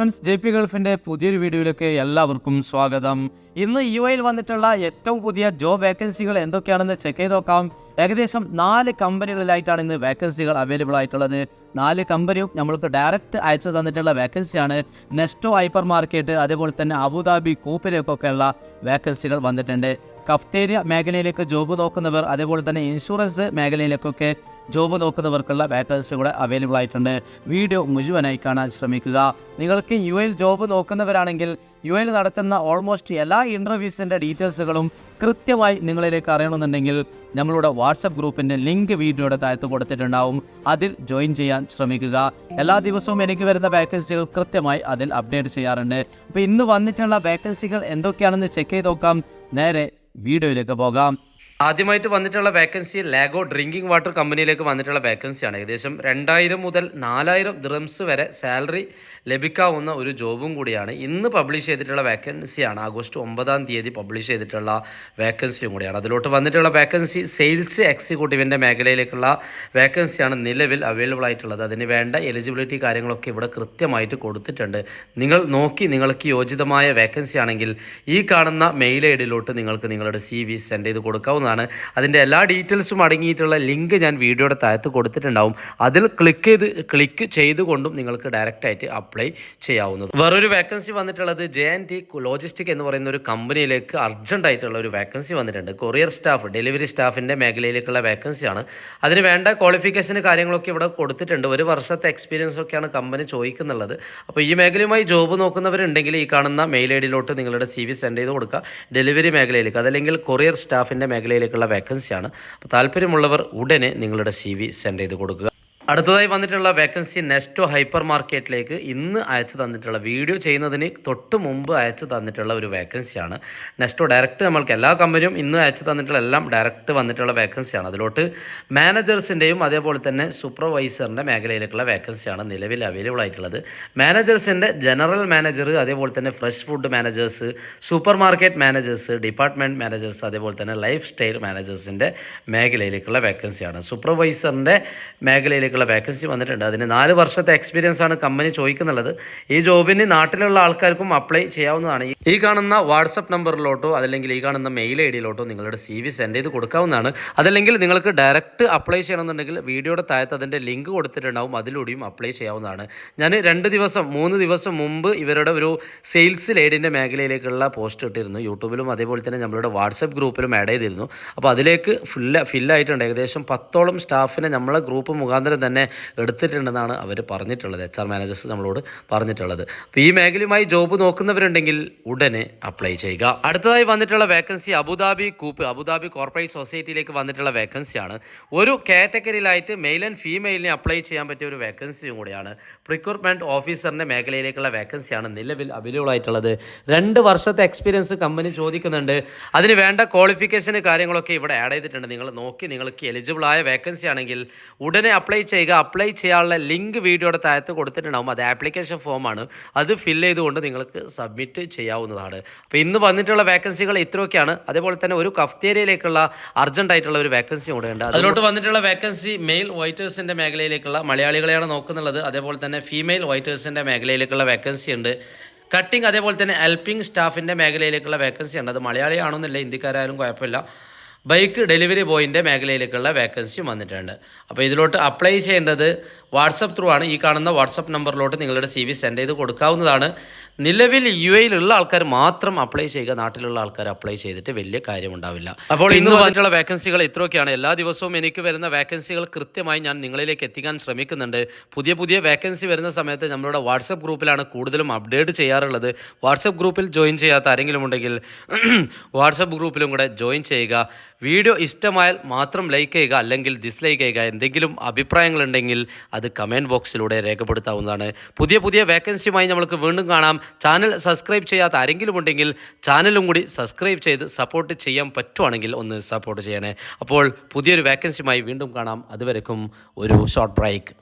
Friends J P ഗൾഫിന്റെ പുതിയൊരു വീഡിയോയിലേക്ക് എല്ലാവർക്കും സ്വാഗതം. ഇന്ന് യു എയിൽ വന്നിട്ടുള്ള ഏറ്റവും പുതിയ ജോബ് വേക്കൻസികൾ എന്തൊക്കെയാണെന്ന് ചെക്ക് ചെയ്ത് നോക്കാം. ഏകദേശം നാല് കമ്പനികളിലായിട്ടാണ് ഇന്ന് വേക്കൻസികൾ അവൈലബിൾ ആയിട്ടുള്ളത്. നാല് കമ്പനിയും നമ്മൾക്ക് ഡയറക്റ്റ് അയച്ചു തന്നിട്ടുള്ള വേക്കൻസിയാണ്. നെസ്റ്റോ ഹൈപ്പർ മാർക്കറ്റ് അതേപോലെ തന്നെ അബുദാബി കൂപ്പിലേക്കൊക്കെയുള്ള വേക്കൻസികൾ വന്നിട്ടുണ്ട്. കഫ്തേരിയ മേഖലയിലേക്ക് ജോബ് നോക്കുന്നവർ അതേപോലെ തന്നെ ഇൻഷുറൻസ് മേഖലയിലേക്കൊക്കെ ജോബ് നോക്കുന്നവർക്കുള്ള വേക്കൻസി കൂടെ അവൈലബിൾ ആയിട്ടുണ്ട്. വീഡിയോ മുഴുവനായി കാണാൻ ശ്രമിക്കുക. നിങ്ങൾക്ക് യു എയിൽ ജോബ് നോക്കുന്നവരാണെങ്കിൽ യു എയിൽ നടക്കുന്ന ഓൾമോസ്റ്റ് എല്ലാ ഇന്റർവ്യൂസിന്റെ ഡീറ്റെയിൽസുകളും കൃത്യമായി നിങ്ങളിലേക്ക് അറിയണമെന്നുണ്ടെങ്കിൽ നമ്മളുടെ വാട്സപ്പ് ഗ്രൂപ്പിന്റെ ലിങ്ക് വീഡിയോയുടെ താഴത്ത് കൊടുത്തിട്ടുണ്ടാവും. അതിൽ ജോയിൻ ചെയ്യാൻ ശ്രമിക്കുക. എല്ലാ ദിവസവും എനിക്ക് വരുന്ന വേക്കൻസികൾ കൃത്യമായി അതിൽ അപ്ഡേറ്റ് ചെയ്യാറുണ്ട്. അപ്പോൾ ഇന്ന് വന്നിട്ടുള്ള വേക്കൻസികൾ എന്തൊക്കെയാണെന്ന് ചെക്ക് ചെയ്ത് നോക്കാം. നേരെ വീഡിയോയിലേക്ക് പോകാം. ആദ്യമായിട്ട് വന്നിട്ടുള്ള വേക്കൻസി ലാഗോ ഡ്രിങ്കിങ് വാട്ടർ കമ്പനിയിലേക്ക് വന്നിട്ടുള്ള വേക്കൻസിയാണ് ഏകദേശം രണ്ടായിരം മുതൽ നാലായിരം ദ്രംസ് വരെ സാലറി ലഭിക്കാവുന്ന ഒരു ജോബും കൂടിയാണ്. ഇന്ന് പബ്ലിഷ് ചെയ്തിട്ടുള്ള വേക്കൻസിയാണ് ആഗസ്റ്റ് ഒമ്പതാം തീയതി പബ്ലിഷ് ചെയ്തിട്ടുള്ള വേക്കൻസിയും കൂടിയാണ്. അതിലോട്ട് വന്നിട്ടുള്ള വേക്കൻസി സെയിൽസ് എക്സിക്യൂട്ടീവിന്റെ മേഖലയിലേക്കുള്ള വേക്കൻസിയാണ് നിലവിൽ അവൈലബിൾ ആയിട്ടുള്ളത്. അതിന് വേണ്ട എലിജിബിലിറ്റി കാര്യങ്ങളൊക്കെ ഇവിടെ കൃത്യമായിട്ട് കൊടുത്തിട്ടുണ്ട്. നിങ്ങൾ നോക്കി നിങ്ങൾക്ക് യോജിതമായ വേക്കൻസി ആണെങ്കിൽ ഈ കാണുന്ന മെയിൽ ഐ ഡിയിലോട്ട് നിങ്ങൾക്ക് നിങ്ങളുടെ സി വി സെൻഡ് ചെയ്ത് കൊടുക്കാവുന്നതാണ് അതിന്റെ എല്ലാ ഡീറ്റെയിൽസും അടങ്ങിയിട്ടുള്ള ലിങ്ക് ഞാൻ വീഡിയോയുടെ താഴത്ത് കൊടുത്തിട്ടുണ്ടാവും. അതിൽ ക്ലിക്ക് ചെയ്ത് ക്ലിക്ക് ചെയ്തുകൊണ്ടും നിങ്ങൾക്ക് ഡയറക്റ്റായിട്ട് അപ്ലൈ ചെയ്യാവുന്നത്. വേറൊരു വേക്കൻസി വന്നിട്ടുള്ളത് ജെ ആൻഡ് ടി ലോജിസ്റ്റിക് എന്ന് പറയുന്ന ഒരു കമ്പനിയിലേക്ക് അർജന്റായിട്ടുള്ള ഒരു വേക്കൻസി വന്നിട്ടുണ്ട്. കൊറിയർ സ്റ്റാഫ് ഡെലിവറി സ്റ്റാഫിന്റെ മേഖലയിലേക്കുള്ള വേക്കൻസിയാണ് അതിന് വേണ്ട ക്വാളിഫിക്കേഷന് കാര്യങ്ങളൊക്കെ ഇവിടെ കൊടുത്തിട്ടുണ്ട്. ഒരു വർഷത്തെ എക്സ്പീരിയൻസ് ഒക്കെയാണ് കമ്പനി ചോദിക്കുന്നുള്ളത്. അപ്പോൾ ഈ മേഖലയുമായി ജോബ് നോക്കുന്നവരുണ്ടെങ്കിൽ ഈ കാണുന്ന മെയിൽ ഐ ഡിയിലോട്ട് നിങ്ങളുടെ സി വി സെൻഡ് ചെയ്ത് കൊടുക്കുക. ഡെലിവറി മേഖലയിലേക്ക് അതല്ലെങ്കിൽ കൊറിയർ സ്റ്റാഫിന്റെ മേഖലയിലേക്കുള്ള വേക്കൻസിയാണ് അപ്പോൾ താല്പര്യമുള്ളവർ ഉടനെ നിങ്ങളുടെ സി വി സെൻഡ് ചെയ്ത് കൊടുക്കുക. അടുത്തതായി വന്നിട്ടുള്ള വേക്കൻസി നെസ്റ്റോ ഹൈപ്പർ മാർക്കറ്റിലേക്ക് ഇന്ന് അയച്ചു തന്നിട്ടുള്ള വീഡിയോ ചെയ്യുന്നതിന് തൊട്ട് മുമ്പ് അയച്ചു തന്നിട്ടുള്ള ഒരു വേക്കൻസിയാണ് നെസ്റ്റോ ഡയറക്റ്റ് നമ്മൾക്ക് എല്ലാ കമ്പനിയും ഇന്ന് അയച്ചു തന്നിട്ടുള്ള എല്ലാം ഡയറക്റ്റ് വന്നിട്ടുള്ള വേക്കൻസിയാണ് അതിലോട്ട് മാനേജേഴ്സിന്റെയും അതേപോലെ തന്നെ സൂപ്പർവൈസറിന്റെ മേഖലയിലേക്കുള്ള വേക്കൻസിയാണ് നിലവിൽ അവൈലബിൾ ആയിട്ടുള്ളത്. മാനേജേഴ്സിന്റെ ജനറൽ മാനേജർ അതേപോലെ തന്നെ fresh food managers super market managers department managers അതേപോലെ തന്നെ ലൈഫ് സ്റ്റൈൽ മാനേജേഴ്സിന്റെ മേഖലയിലേക്കുള്ള വേക്കൻസിയാണ് സൂപ്പർവൈസറിന്റെ മേഖലയിലേക്കുള്ള വേക്കൻസി വന്നിട്ടുണ്ട്. അതിന് നാല് വർഷത്തെ എക്സ്പീരിയൻസ് ആണ് കമ്പനി ചോദിക്കുന്നുള്ളത്. ഈ ജോബിന് നാട്ടിലുള്ള ആൾക്കാർക്കും അപ്ലൈ ചെയ്യാവുന്നതാണ്. ഈ- കാണുന്ന വാട്സപ്പ് നമ്പറിലോട്ടോ അല്ലെങ്കിൽ ഈ കാണുന്ന മെയിൽ ഐ ഡിയിലോട്ടോ നിങ്ങളുടെ സി വി സെൻഡ് ചെയ്ത് കൊടുക്കാവുന്നതാണ്. അതല്ലെങ്കിൽ നിങ്ങൾക്ക് ഡയറക്റ്റ് അപ്ലൈ ചെയ്യണമെന്നുണ്ടെങ്കിൽ വീഡിയോയുടെ താഴത്ത് അതിന്റെ ലിങ്ക് കൊടുത്തിട്ടുണ്ടാവും. അതിലൂടെയും അപ്ലൈ ചെയ്യാവുന്നതാണ്. ഞാൻ രണ്ട് ദിവസം മൂന്ന് ദിവസം മുമ്പ് ഇവരുടെ ഒരു സെയിൽസ് ലേഡിന്റെ മേഖലയിലേക്കുള്ള പോസ്റ്റ് ഇട്ടിരുന്നു. യൂട്യൂബിലും അതേപോലെ തന്നെ നമ്മളുടെ വാട്സപ്പ് ഗ്രൂപ്പിലും ആഡ് ചെയ്തിരുന്നു. അപ്പോൾ അതിലേക്ക് ഫുള്ള് ഫില്ലായിട്ടുണ്ട് ഏകദേശം പത്തോളം സ്റ്റാഫിനെ നമ്മളെ ഗ്രൂപ്പ് മുഖാന്തരം തന്നെ എടുത്തിട്ടുണ്ടെന്നാണ് അവർ പറഞ്ഞിട്ടുള്ളത്. എച്ച് ആർ മാനേജേഴ്സ് നമ്മളോട് പറഞ്ഞിട്ടുള്ളത്. അപ്പോൾ ഈ മേഖലയുമായി ജോബ് നോക്കുന്നവരുണ്ടെങ്കിൽ ഉടനെ അപ്ലൈ ചെയ്യുക. അടുത്തതായി വന്നിട്ടുള്ള vacancy Abu Dhabi coop Abu Dhabi corporate സൊസൈറ്റിയിലേക്ക് വന്നിട്ടുള്ള വേക്കൻസിയാണ് ഒരു കാറ്റഗറിയിലായിട്ട് മെയിൽ ആൻഡ് ഫീമെയിലിനെ അപ്ലൈ ചെയ്യാൻ പറ്റിയ ഒരു വേക്കൻസിയും കൂടിയാണ്. റിക്രൂട്ട്മെന്റ് ഓഫീസറിന്റെ മേഖലയിലേക്കുള്ള വേക്കൻസിയാണ് നിലവിൽ അവൈലബിൾ ആയിട്ടുള്ളത്. രണ്ട് വർഷത്തെ എക്സ്പീരിയൻസ് കമ്പനി ചോദിക്കുന്നുണ്ട്. അതിന് വേണ്ട ക്വാളിഫിക്കേഷന് കാര്യങ്ങളൊക്കെ ഇവിടെ ആഡ് ചെയ്തിട്ടുണ്ട്. നിങ്ങൾ നോക്കി നിങ്ങൾക്ക് എലിജിബിൾ ആയ വേക്കൻസി ആണെങ്കിൽ ഉടനെ അപ്ലൈ ചെയ്യുക അപ്ലൈ ചെയ്യാനുള്ള ലിങ്ക് വീഡിയോയുടെ താഴത്ത് കൊടുത്തിട്ടുണ്ടാകും അത് ആപ്ലിക്കേഷൻ ഫോമാണ് അത് ഫില്ല് ചെയ്തുകൊണ്ട് നിങ്ങൾക്ക് സബ്മിറ്റ് ചെയ്യാവുന്നതാണ്. അപ്പോൾ ഇന്ന് വന്നിട്ടുള്ള വേക്കൻസികൾ ഇത്രയൊക്കെയാണ്. അതേപോലെ തന്നെ ഒരു കഫ്തേരിയയിലേക്കുള്ള അർജന്റ് ആയിട്ടുള്ള ഒരു വേക്കൻസി കൂടെ ഉണ്ട്. അതിലോട്ട് വന്നിട്ടുള്ള വേക്കൻസി മെയിൽ വൈറ്റേഴ്സിന്റെ മേഖലയിലേക്കുള്ള മലയാളികളെയാണ് നോക്കുന്നുള്ളത് അതേപോലെ തന്നെ ഫീമെയിൽ വൈറ്റേഴ്സിന്റെ മേഖലയിലേക്കുള്ള വേക്കൻസി ഉണ്ട്. കട്ടിംഗ് അതേപോലെ തന്നെ ഹെൽപ്പിംഗ് സ്റ്റാഫിന്റെ മേഖലയിലേക്കുള്ള വേക്കൻസി ഉണ്ട്. അത് മലയാളിയാണെന്നില്ല ഹിന്ദിക്കാരായാലും കുഴപ്പമില്ല. ബൈക്ക് ഡെലിവറി ബോയിന്റെ മേഖലയിലേക്കുള്ള വേക്കൻസിയും വന്നിട്ടുണ്ട്. അപ്പോൾ ഇതിലോട്ട് അപ്ലൈ ചെയ്യേണ്ടത് വാട്സപ്പ് ത്രൂ ആണ്. ഈ കാണുന്ന വാട്സപ്പ് നമ്പറിലോട്ട് നിങ്ങളുടെ സി വി സെൻഡ് ചെയ്ത് കൊടുക്കാവുന്നതാണ്. നിലവിൽ യു എയിലുള്ള ആൾക്കാർ മാത്രം അപ്ലൈ ചെയ്യുക നാട്ടിലുള്ള ആൾക്കാർ അപ്ലൈ ചെയ്തിട്ട് വലിയ കാര്യമുണ്ടാവില്ല. അപ്പോൾ ഇന്ന് പറഞ്ഞിട്ടുള്ള വേക്കൻസികൾ ഇത്രയൊക്കെയാണ്. എല്ലാ ദിവസവും എനിക്ക് വരുന്ന വേക്കൻസികൾ കൃത്യമായി ഞാൻ നിങ്ങളിലേക്ക് എത്തിക്കാൻ ശ്രമിക്കുന്നുണ്ട്. പുതിയ പുതിയ വേക്കൻസി വരുന്ന സമയത്ത് നമ്മളുടെ വാട്സപ്പ് ഗ്രൂപ്പിലാണ് കൂടുതലും അപ്ഡേറ്റ് ചെയ്യാറുള്ളത്. വാട്സപ്പ് ഗ്രൂപ്പിൽ ജോയിൻ ചെയ്യാത്ത ആരെങ്കിലും ഉണ്ടെങ്കിൽ വാട്സപ്പ് ഗ്രൂപ്പിലും കൂടെ ജോയിൻ ചെയ്യുക. വീഡിയോ ഇഷ്ടമായാൽ മാത്രം ലൈക്ക് ചെയ്യുക അല്ലെങ്കിൽ ഡിസ്ലൈക്ക് ചെയ്യുക എന്തെങ്കിലും അഭിപ്രായങ്ങളുണ്ടെങ്കിൽ അത് കമന്റ് ബോക്സിലൂടെ രേഖപ്പെടുത്താവുന്നതാണ്. പുതിയ പുതിയ വേക്കൻസിയുമായി നമ്മൾക്ക് വീണ്ടും കാണാം. ചാനൽ സബ്സ്ക്രൈബ് ചെയ്യാത്ത ആരെങ്കിലും ഉണ്ടെങ്കിൽ ചാനലും കൂടി സബ്സ്ക്രൈബ് ചെയ്ത് സപ്പോർട്ട് ചെയ്യാൻ പറ്റുവാണെങ്കിൽ ഒന്ന് സപ്പോർട്ട് ചെയ്യണേ. അപ്പോൾ പുതിയൊരു വേക്കൻസിയുമായി വീണ്ടും കാണാം. അതുവരെക്കും ഒരു ഷോർട്ട് ബ്രേക്ക്